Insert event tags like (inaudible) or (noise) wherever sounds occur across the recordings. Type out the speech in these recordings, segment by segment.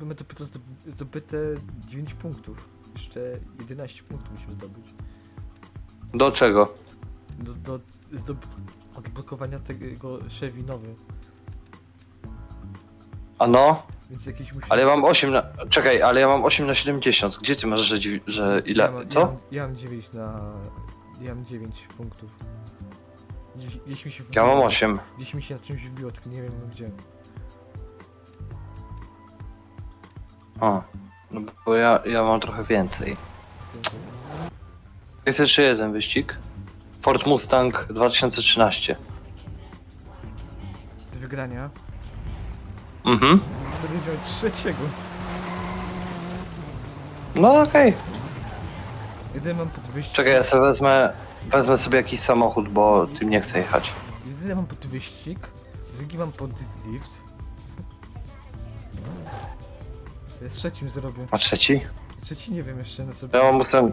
Mamy dopiero zdob- zdobyte 9 punktów. Jeszcze 11 punktów musimy zdobyć. Do czego? Do, do zdob- odblokowania tego Chevy nowy. A no, Więc jakieś musimy... ale ja mam 8 na... Czekaj, ale ja mam 8 na 70. Gdzie ty masz, że, że ile? Ja mam, Co? Ja mam, ja mam 9 na... Ja mam 9 punktów. Gdzieś, gdzieś mi się Ja mam wbiło- 8. Gdzieś mi się na czymś wbiło, tylko nie wiem gdzie. O. No bo ja, ja mam trochę więcej. Jest jeszcze jeden wyścig. Ford Mustang 2013. Do wygrania. Mhm. Miał trzeciego. No okej. Jeden mam podwyżki. Czekaj, ja sobie wezmę, wezmę sobie jakiś samochód, bo tym nie chcę jechać. Jedyny mam pod wyścig, drugi mam pod lift. Ja z trzecim zrobię. A trzeci? Trzeci nie wiem jeszcze na co. Ja mam Mustang...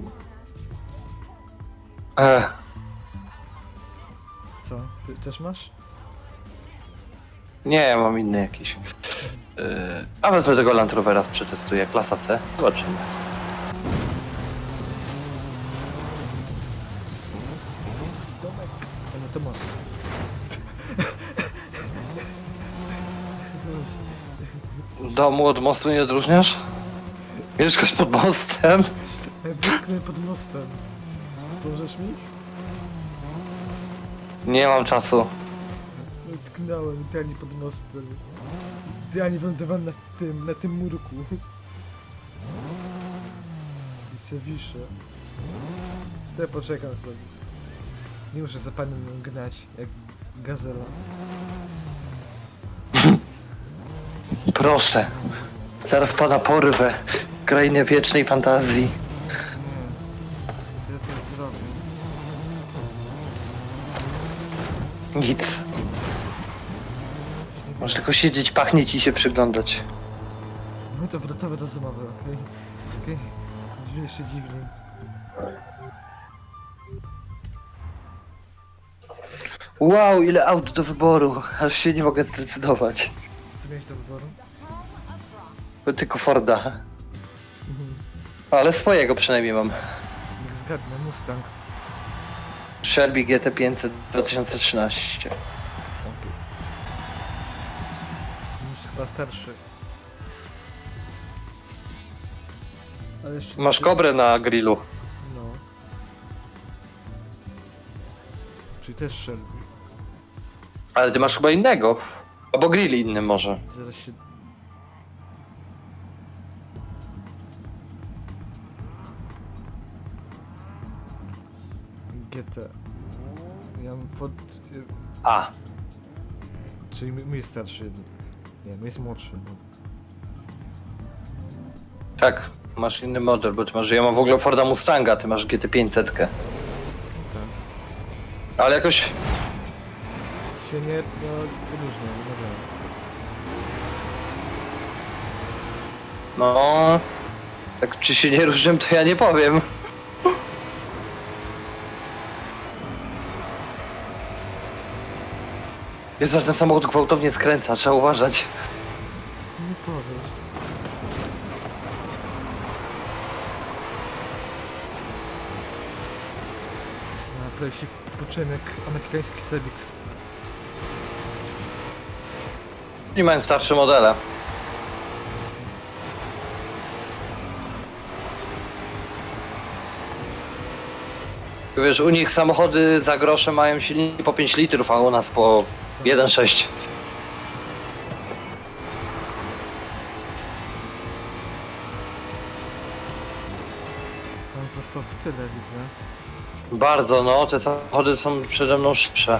Ech, Co? Ty też masz? nie, ja mam inny jakiś. Yy, a wezmę tego Land Rovera, przetestuję, klasa C. Zobaczymy. Domu od mostu nie odróżniasz? Mieszkasz pod mostem? Wytknę pod mostem. Pomożesz mi? Nie mam czasu. Tknąłem idealnie pod mostem. Idealnie wylądowałem na tym, na tym murku. I se wiszę. Ja poczekam sobie. Nie muszę za panem gnać, jak gazela. Proszę. Zaraz pana porwę. Krainę wiecznej fantazji. Nie. Co ja teraz zrobię? Nic. Możesz tylko siedzieć, pachnieć i się przyglądać. No to wrotowe rozumowe, okej. Okej. Brzmi jeszcze dziwniej. Wow, ile aut do wyboru. Aż się nie mogę zdecydować. Co miałeś do wyboru? Tylko Forda. Mhm. Ale swojego przynajmniej mam. Niech zgadnę, Mustang. Shelby GT500 2013. Okej. Już chyba starszy. Ale jeszcze... Masz kobrę na grillu. No. Czyli też Shelby. Ale ty masz chyba innego. Albo grill inny może. Zaraz się... GT. Ja mam Ford... y, A. Czyli my, my jest starszy. Nie, my jest młodszy. no. Tak, masz inny model, bo ty masz. Ja mam w ogóle Forda Mustanga, ty masz GT500. Tak. Ale jakoś. Się nie... No, różnie, nie wiem. No. Tak czy się nie różnią, to ja nie powiem. Jezu, że ten samochód gwałtownie skręca, trzeba uważać. Co ty mi powiesz? A, poczułem jak amerykański Sebix. Nie mają starsze modele. Wiesz, u nich samochody za grosze mają silniki po 5 litrów, a u nas po 1,6. Pan został w tyle, widzę. Bardzo, no, te samochody są przede mną szybsze.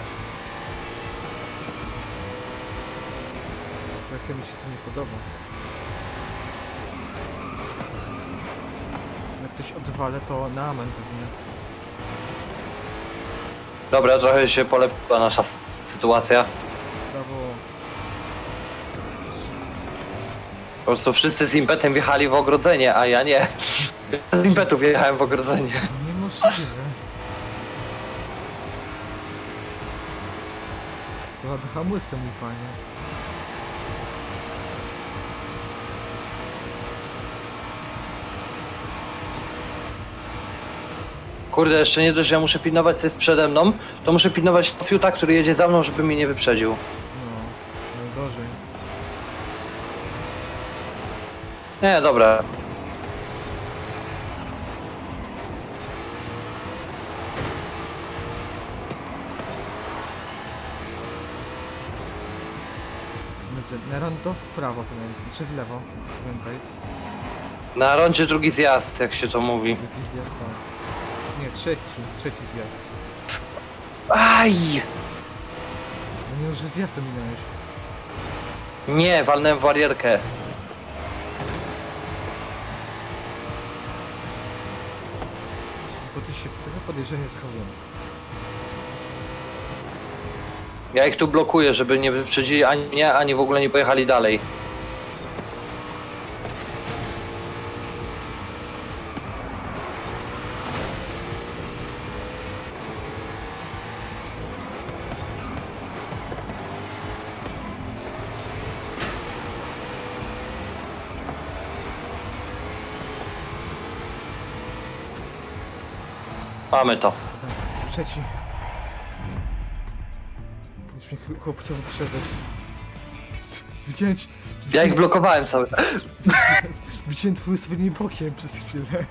Odwale, to na amen pewnie. Dobra, trochę się polepszyła nasza s- sytuacja. Brawo. Po prostu wszyscy z impetem wjechali w ogrodzenie, a ja nie. Z impetu wjechałem w ogrodzenie. Niemożliwe. Słabe hamulce, mój panie. Kurde, jeszcze nie dość, że ja muszę pilnować, co jest przede mną, to muszę pilnować fiuta, który jedzie za mną, żeby mnie nie wyprzedził. No, najgorzej. Nie, dobra. Będzie Na rondo w prawo pamiętaj, czy w lewo, pamiętaj. Na rondzie drugi zjazd, jak się to mówi. Jakiś zjazd tam. Nie, trzeci, trzeci zjazd. Aj! No nie, że zjazd to minąłeś. Nie, walnąłem w barierkę. Bo ty się trochę podejrzanie zachowują. Ja ich tu blokuję, żeby nie wyprzedzili ani mnie, ani w ogóle nie pojechali dalej. Mamy to. Trzeci. Już mnie ch- chłop chciał wyprzedzać. Widziałem ci... Ja ich blokowałem cały czas. (laughs) Widziałem twoje ustawienie bokiem przez chwilę.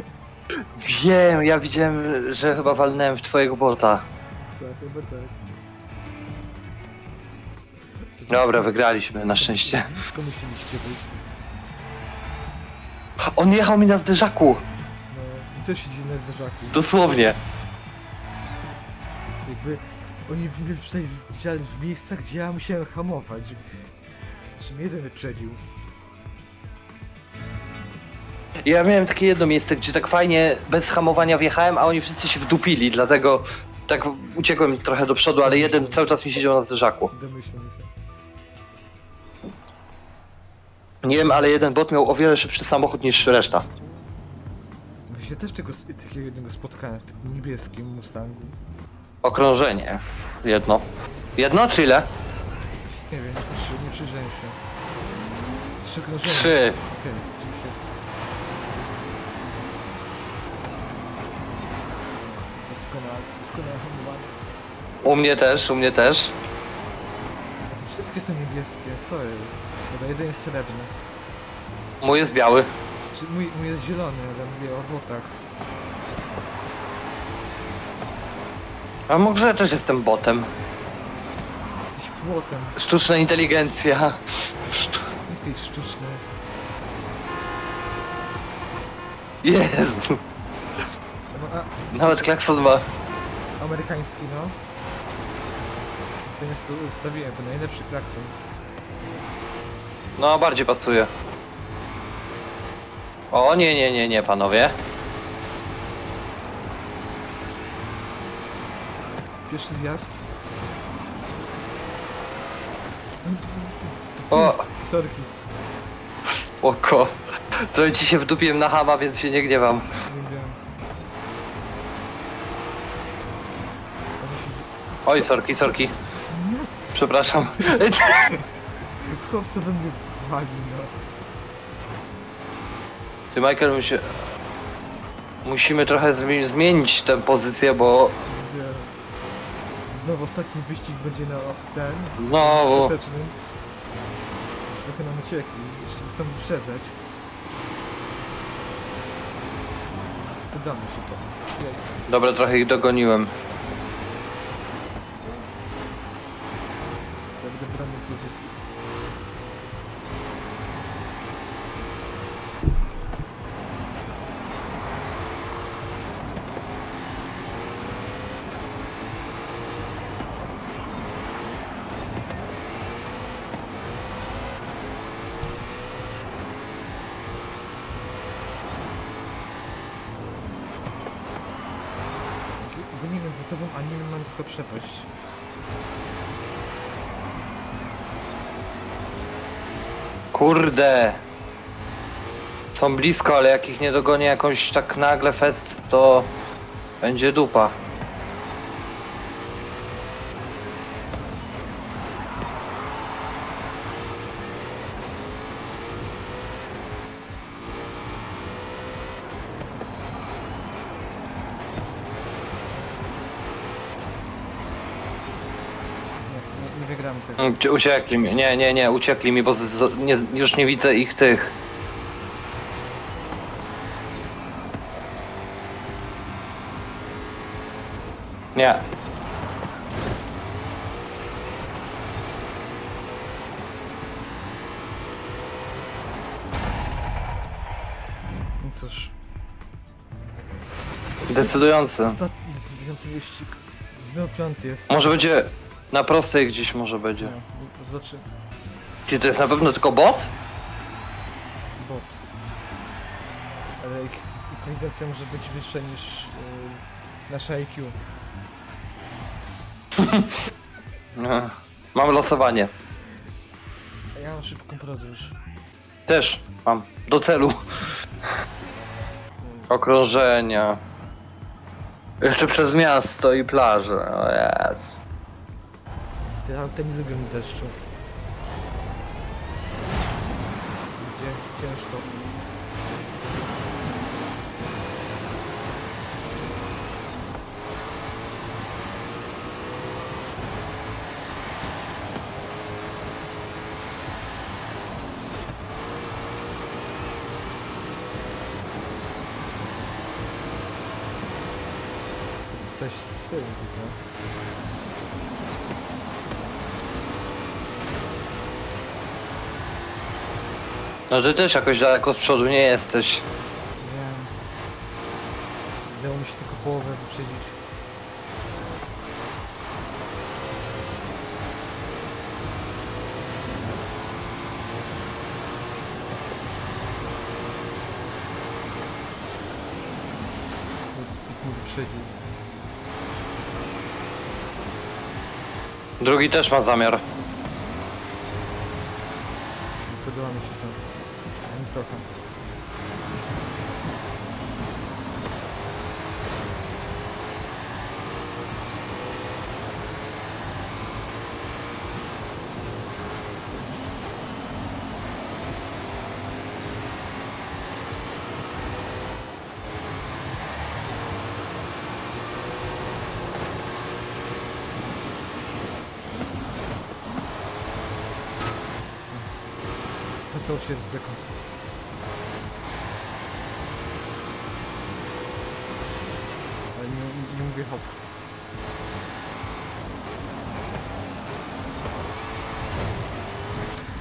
Wiem, ja widziałem, że chyba walnąłem w twojego bota. Tak, chyba tak. Dobra, wygraliśmy, na szczęście. Blisko musieliście być. On jechał mi na zderzaku, No, i też idzie na zderzaku. dosłownie. Jakby oni mnie widzieli w miejscach, gdzie ja musiałem hamować. Że mnie jeden wyprzedził. Ja miałem takie jedno miejsce, gdzie tak fajnie, bez hamowania wjechałem, a oni wszyscy się wdupili, dlatego tak uciekłem trochę do przodu, ale jeden cały czas mi siedział na zderzaku. Domyślam się. Nie wiem, ale jeden bot miał o wiele szybszy samochód niż reszta. Właśnie też tego, takiego jednego spotkałem w takim niebieskim Mustangu. Okrążenie. Jedno. Jedno czy ile? Nie wiem, trzy, nie przyjrzałem się. Trzy krążenia. Trzy. Okej, oczywiście. Doskonale, doskonale hamowane. U mnie też, u mnie też. A to wszystkie są niebieskie, co jest? Dobra, jeden jest srebrny. Mój jest biały. Czy mój, mój jest zielony, ale mówię o botach. A może ja też jestem botem? Jesteś płotem, Sztuczna inteligencja. Sztu... jesteś sztuczny. Jezu. No, a, Nawet klakson ma. amerykański, no. To jest tu ustawiłem, to najlepszy klakson. No, bardziej pasuje. O, nie, nie, nie, nie, panowie. Pierwszy zjazd. O, Sorki, spoko. Trochę ci się wdupiłem na hama, więc się nie gniewam. nie wiem. Może się... Oj, sorki, sorki. Przepraszam. (laughs) Chłopca we mnie wali, no. Ty, Michael, musi... musimy trochę zmi- zmienić tę pozycję, bo. Znowu ostatni wyścig będzie na ten. znowu... Trochę nam uciekli. Jeszcze tam wyprzedzać. Udamy się to. Jej. Dobra, trochę ich dogoniłem. Ja będę bronił pozycji. Tylko przepaść. Kurde. Są blisko, ale jak ich nie dogonię jakąś tak nagle fest, to będzie dupa. Czy Uciekli mi. Nie, nie, nie, uciekli mi, bo z, z, nie, już nie widzę ich tych. Nie. No cóż, Decydujący. ostatni decydujący wyścig. Znowu piąty jest. Może będzie na prostej gdzieś może będzie. No, zobaczy. Czy to jest na pewno tylko bot? Bot. Ale ich inteligencja może być wyższa niż yy, nasze IQ. Ech. (laughs) Mam losowanie. A ja mam szybką podróż. Też mam. Do celu. Mm, Okrążenia. Jeszcze przez miasto i plażę. O jest. Te auta nie lubią deszczu. Ciężko. Coś z tyłu widzę. No ty też jakoś daleko z przodu nie jesteś. Wiem. Udało mi się tylko połowę wyprzedzić. Nikt mnie wyprzedził. Drugi też ma zamiar. Nie podoba mi się to. Ani trochę. To cały się z sekund. Ale nie, nie.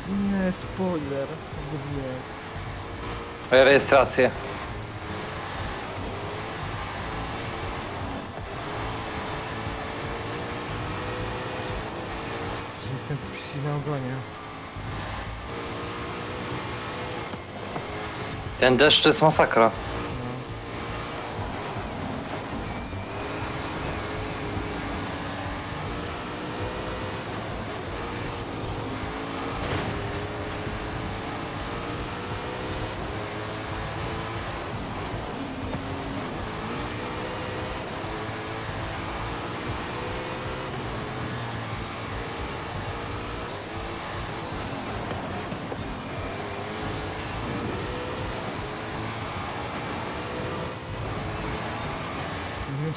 Nie, spoiler. Zgubiłem. Rejestrację. Mi ten psi na ogonie. Ten deszcz to jest masakra.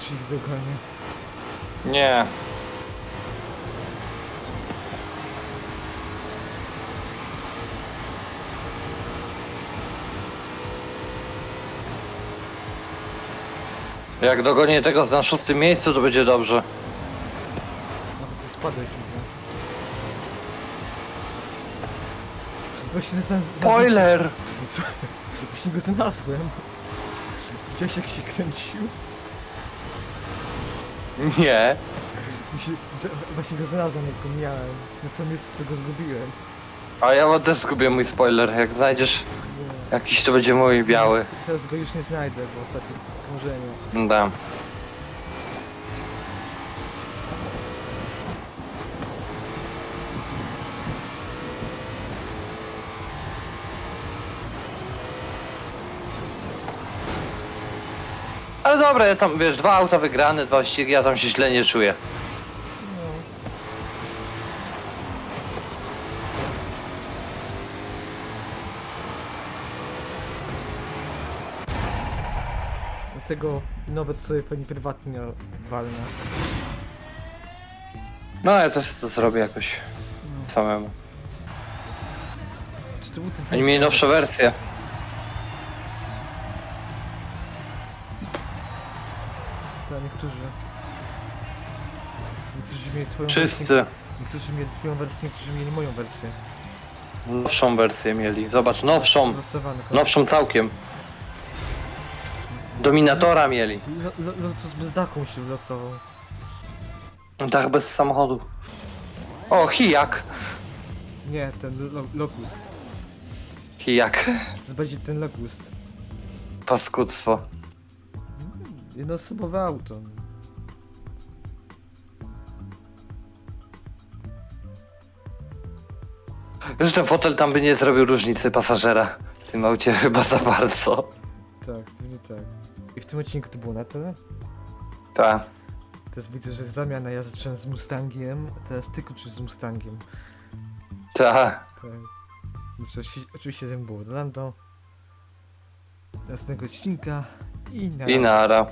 Czy ich dogonię. Nie. Jak dogonię tego na szóstym miejscu, to będzie dobrze. Nawet ty spadłeś, widzę. Właśnie znalazłem... Spoiler! (laughs) Właśnie go znalazłem. Widziałeś jak się kręcił? Nie. Właśnie go znalazłem jak go miałem. Na samym miejscu co go zgubiłem. A ja też zgubię mój spoiler. Jak znajdziesz Nie. jakiś, to będzie mój biały. Teraz go już nie znajdę w ostatnim krążeniu. Da. Ale dobra, ja tam, wiesz, dwa auta wygrane, dwa ścigi, ja tam się źle nie czuję. No. Dlatego nawet sobie pewnie prywatnie walnę. No, ja też to zrobię jakoś. samemu. Czy to był ten Oni mieli nowsze wersje. Tak, niektórzy. Niektórzy mieli twoją Wszyscy wersję. Niektórzy mieli twoją wersję, niektórzy mieli moją wersję. nowszą wersję mieli. Zobacz, nowszą. Nowszą całkiem. Dominatora mieli. Lo, lo, Lotus bez dachu mi się wylosował. Dach bez samochodu. O, hijak. Nie, ten lo, Locust. Hijak. To jest bardziej ten Locust. Paskudztwo. Jednoosobowe auto. Wiesz, ten fotel tam by nie zrobił różnicy pasażera. W tym aucie (laughs) chyba za bardzo. Tak, pewnie tak. I w tym odcinku to było na tyle. Tak. Teraz widzę, że zamiana ja zacząłem z Mustangiem, a teraz ty kończysz z Mustangiem. Tak. Tak. Więc Oczywiście, oczywiście ze mną było Lando. Następnego odcinka i na I nara.